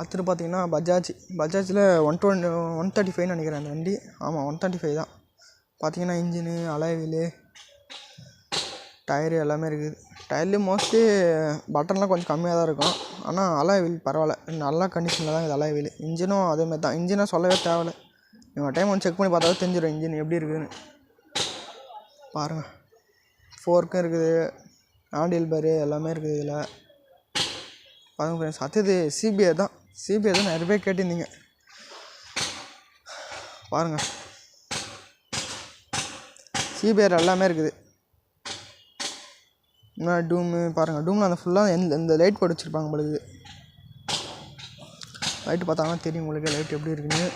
அடுத்தது பார்த்தீங்கன்னா பஜாஜ் பஜாஜில் ஒன் டுவெண்ட் ஒன் தேர்ட்டி ஃபைவ்னு நினைக்கிறேன் அந்த வண்டி. ஆமாம் ஒன் தேர்ட்டி ஃபைவ் தான். பார்த்தீங்கன்னா இன்ஜினு அலாய்வீலு டயரு எல்லாமே இருக்குது. டயர்லேயும் மோஸ்ட்லி பட்டன்லாம் கொஞ்சம் கம்மியாக தான் இருக்கும். ஆனால் அலாய் வீல் பரவாயில்ல. நல்ல கண்டிஷனில் தான் இருக்குது அலாய் வீல் இன்ஜினும் அதேமாதிரி தான். இன்ஜினை சொல்லவே தேவையில்ல. நீங்கள் டைம் ஒன்று செக் பண்ணி பார்த்தாவே தெரிஞ்சிடும் இன்ஜின் எப்படி இருக்குதுன்னு. பாருங்கள் ஃபோர்க்கும் இருக்குது. ஆண்டில் பாரு எல்லாமே இருக்குது இதில். பாருங்கள் ஃப்ரெண்ட்ஸ் அடுத்தது சிபிஐ தான். சிபிஐ தான் நிறைய பேர் கேட்டிருந்தீங்க. பாருங்கள் சிபிஐ எல்லாமே இருக்குது. முன்னாடி டூமு பாருங்கள் டூமில் அந்த ஃபுல்லாக எந்த இந்த லைட் போட்டு வச்சுருப்பாங்க உங்களுக்கு லைட்டு பார்த்தாங்கன்னா தெரியும் உங்களுக்கு லைட் எப்படி இருக்குன்னு.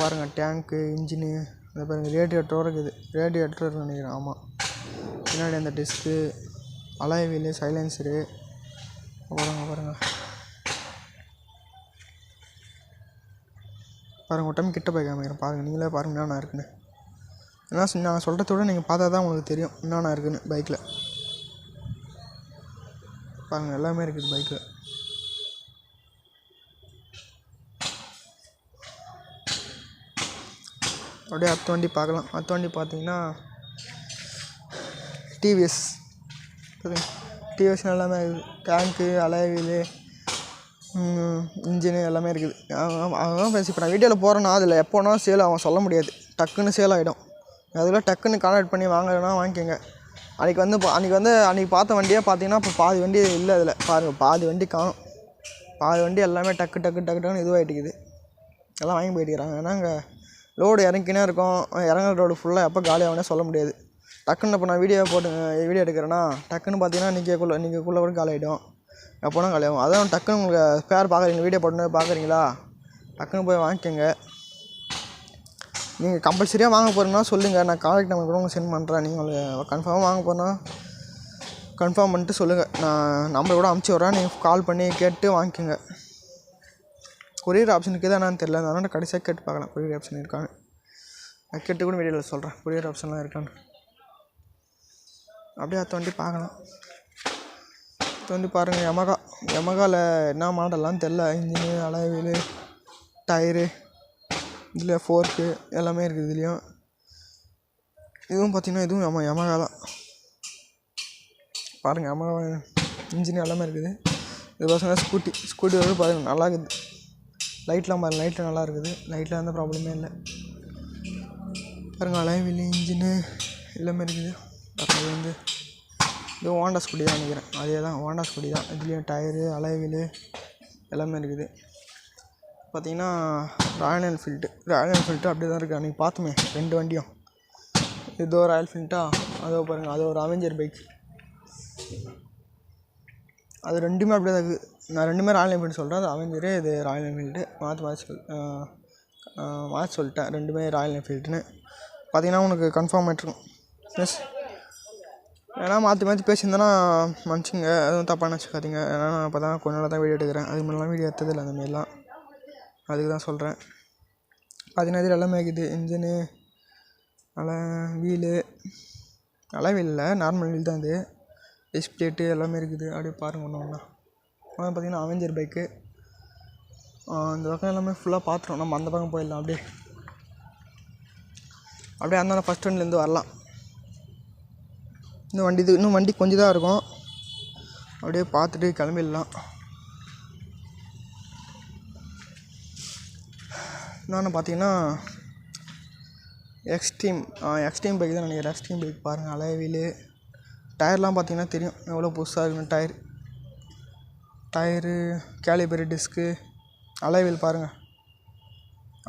பாருங்கள் டேங்க்கு இன்ஜினு அந்த பாருங்கள் ரேடியேட்டரும் இருக்குது. ரேடியேட்டர் நினைக்கிறேன். ஆமாம் பின்னாடி அந்த டிஸ்க்கு அலாய் வீலு சைலன்சரு பாருங்கள் பாருங்கள் பாருங்கள் ஒரு டைம் கிட்ட போய் காமிக்கிறேன் பாருங்கள் நீங்களே பாருங்கள் என்னென்ன இருக்குன்னு. ஏன்னா நான் சொல்கிறத விட நீங்கள் பார்த்தா தான் உங்களுக்கு தெரியும் என்னென்ன இருக்குதுன்னு பைக்கில் பாருங்கள் எல்லாமே இருக்குது பைக்கில் அப்படியே அடுத்த வண்டி பார்க்கலாம். அடுத்த வண்டி பார்த்தீங்கன்னா டிவிஎஸ் டிவிஎஸ் எல்லாமே இருக்குது. டேங்க்கு அலைவீலு இன்ஜினு எல்லாமே இருக்குது. அவன் பேசி இப்போ நான் வீடியோவில் போகிறேன்னா அதில் எப்போனா சேல் ஆகும் சொல்ல முடியாது. டக்குன்னு சேல் ஆகிடும் அதில் டக்குன்னு கான்டாக்ட் பண்ணி வாங்கலைன்னா வாங்கிக்கோங்க. அன்றைக்கி வந்து பா- அன்றைக்கி வந்து அன்றைக்கி பார்த்த வண்டியே பார்த்தீங்கன்னா இப்போ பாதி வண்டி இல்லை அதில். பாருங்கள் பாதி வண்டி காணும். பாதி வண்டி எல்லாமே டக்கு டக்கு டக்கு டக்குன்னு இதுவாகிட்டுக்குது எல்லாம் வாங்கி போயிட்டுக்கிறாங்க ஏன்னா அங்கே லோடு இறங்கினே இருக்கும். இறங்குற ரோடு ஃபுல்லாக எப்போ காலி ஆகுனே சொல்ல முடியாது. டக்குன்னு இப்போ நான் வீடியோ போட்டு வீடியோ எடுக்கிறேன்னா டக்குன்னு பார்த்தீங்கன்னா இன்றைக்கிக்குள்ளே இன்றைக்கிக்குள்ளே கூட காலி ஆகிடும் எப்போனா காலி அதான் டக்குன்னு உங்களுக்கு ஸ்பேர் பார்க்குறீங்க வீடியோ போட்டு பார்க்குறீங்களா? டக்குன்னு போய் வாங்கிக்கோங்க. நீங்கள் கம்பல்சரியாக வாங்க போகிறீங்கன்னா சொல்லுங்கள் நான் கான்டாக்ட் நம்பர் கூட உங்களுக்கு சென்ட் பண்ணுறேன் நீங்கள் கன்ஃபார்மாக வாங்க போகிறேன்னா கன்ஃபார்ம் பண்ணிட்டு சொல்லுங்கள் நான் நம்பர் கூட அமுச்சு விட்றேன். நீங்கள் கால் பண்ணி கேட்டு வாங்கிக்கோங்க. கொரியர் ஆப்ஷன் இருக்குதா என்னன்னு தெரியல. அதனால் கடைசியாக கேட்டு பார்க்கலாம். கொரியர் ஆப்ஷன் இருக்கான்னு. நான் கேட்டு கூட வீடியோவில் சொல்கிறேன் கொரியர் ஆப்ஷன்லாம் இருக்கான்னு. அப்படியே அடுத்த வண்டி பார்க்கலாம். அடுத்த வந்து பாருங்கள் யமகா யமகாவில் என்ன மாடல்லாம் தெரில இன்ஜினு அலைவீலு டயரு இதில் ஃபோர்க்கு எல்லாமே இருக்குது இதுலேயும். இதுவும் பார்த்திங்கன்னா இதுவும் யம யமகா தான். பாருங்கள் யமகா இன்ஜின் எல்லாமே இருக்குது. இது பார்த்தீங்கன்னா ஸ்கூட்டி ஸ்கூட்டி வந்து பாருங்கள் நல்லா இருக்குது. லைட்லாம் பாருங்கள் லைட்டில் நல்லா இருக்குது. லைட்டில் எந்த ப்ராப்ளமே இல்லை. பாருங்கள் அலைவில் இன்ஜினு எல்லாமே இருக்குது. அப்புறம் வந்து இது ஹோண்டா ஸ்கூட்டி தான் நினைக்கிறேன். அதே தான் ஹோண்டா ஸ்கூட்டி தான். இதுலேயும் டயரு அலைவில் எல்லாமே இருக்குது. பார்த்தீங்கன்னா ராயல் என்ஃபீல்டு ராயல் என்ஃபீல்டு அப்படியே தான் இருக்குது அன்றைக்கி பார்த்தோமே ரெண்டு வண்டியும். இதோ ராயல் என்ஃபீல்டா அதோ பாருங்கள் அது ஒரு அவெஞ்சர் பைக் அது ரெண்டுமே அப்படியே தான் இருக்குது நான் ரெண்டுமே ராயல் என்ஃபீல்டு சொல்கிறேன் அது அவெஞ்சரு இது ராயல் என்ஃபீல்டு மாற்றி மாற்றி சொல் மாற்றி சொல்லிட்டேன். ரெண்டுமே ராயல் என்ஃபீல்டுன்னு பார்த்தீங்கன்னா உனக்கு கன்ஃபார்ம் ஆகிட்ருக்கும் எஸ் ஏன்னா மாற்றி மாற்றி பேசியிருந்தேன்னா மன்னிச்சுங்க. எதுவும் தப்பாக நினச்சிக்காதீங்க. ஏன்னா நான் இப்போ தான் கொஞ்ச நாளாக தான் வீடியோ எடுக்கிறேன். அதுக்கு முன்னெல்லாம் வீடியோ எடுத்ததில்லை அந்த மாரிலாம். அதுக்கு தான் சொல்கிறேன் பார்த்தீங்கன்னா இதில் எல்லாமே இருக்குது இன்ஜினு நல்லா வீலு. நல்லா வீல் இல்லை. நார்மல் வீல் தான் இது. டிஸ்பிளேட்டு எல்லாமே இருக்குது. அப்படியே பாருங்கள் ஒன்று ஒன்றா அதான் பார்த்தீங்கன்னா அவெஞ்சர் பைக்கு. இந்த பக்கம் எல்லாமே ஃபுல்லாக பார்த்துரும் நம்ம அந்த பக்கம் போயிடலாம். அப்படியே. அப்படியே அந்த ஃபஸ்ட் ஒன்லேருந்து வரலாம். இன்னும் வண்டி இது இன்னும் வண்டி கொஞ்சம் தான் இருக்கும். அப்படியே பார்த்துட்டு கிளம்பிடலாம். இன்னொன்று பார்த்தீங்கன்னா எக்ஸ்ட்ரீம் எக்ஸ்ட்ரீம் பைக் தான் நினைக்கிறேன். எக்ஸ்ட்ரீம் பைக் பாருங்கள் அலைவீல் டயர்லாம் பார்த்தீங்கன்னா தெரியும். எவ்வளோ புதுசாக இருக்குன்னு. டயர் டயரு கேலிபரி டிஸ்க்கு அலைவீல் பாருங்கள்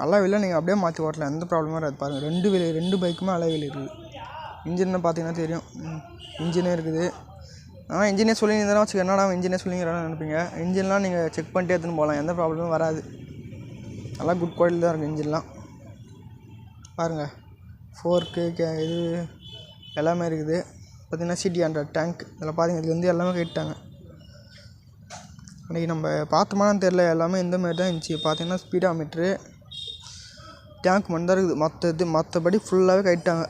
அலைவீலில் நீங்கள் அப்படியே மாற்றி ஓட்டலாம். எந்த ப்ராப்ளமும் வராது. பாருங்கள் ரெண்டு வீல் ரெண்டு பைக்குமே அலைவீல் இருக்குது இன்ஜின்னு பார்த்தீங்கன்னா தெரியும். இன்ஜினே இருக்குது. ஆனால் இன்ஜினே சொல்லியிருந்தா வச்சுக்க என்னடா இன்ஜினே சொல்லிங்கிறான்னு நினைப்பீங்க. இன்ஜின்லாம் நீங்கள் செக் பண்ணிட்டே எடுத்துன்னு போகலாம். எந்த ப்ராப்ளமும் வராது. நல்லா குட் குவாலிட்டி தான் இருக்கும் இன்ஜின்லாம். பாருங்கள் ஃபோர்க்கு கே இது எல்லாமே இருக்குது. பார்த்திங்கன்னா சிடி ஹண்ட்ரட் டேங்க் இதில் பாருங்க இதுலேருந்து எல்லாமே கேட்டாங்க அன்றைக்கி நம்ம பார்த்தோமான்னு தெரில எல்லாமே இந்த மாதிரி தான் இருந்துச்சு. பார்த்தீங்கன்னா ஸ்பீடாமீட்ரு டேங்க் மட்டும் தான் இருக்குது. மற்ற இது மற்றபடி ஃபுல்லாகவே கட்டிட்டாங்க.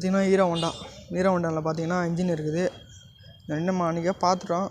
பார்த்திங்கன்னா ஹீரோ ஹோண்டா ஹீரோ ஹோண்டாவில் பார்த்தீங்கன்னா இன்ஜின் இருக்குது. ரெண்டு நம்ம அன்றைக்கே பார்த்துட்டோம்.